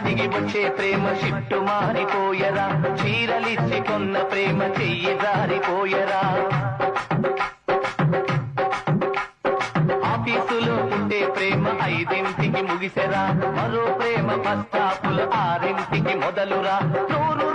అడిగి వచ్చే ప్రేమ షిట్టు మారిపోయరా? చీరలిచ్చి కొన్న ప్రేమ చెయ్యి జారిపోయరా? ఆఫీసులో ఉండే ప్రేమ ఐదింటికి ముగిసెరా? మరో ప్రేమ బస్టాపులు ఆరింటికి మొదలురా? నూరు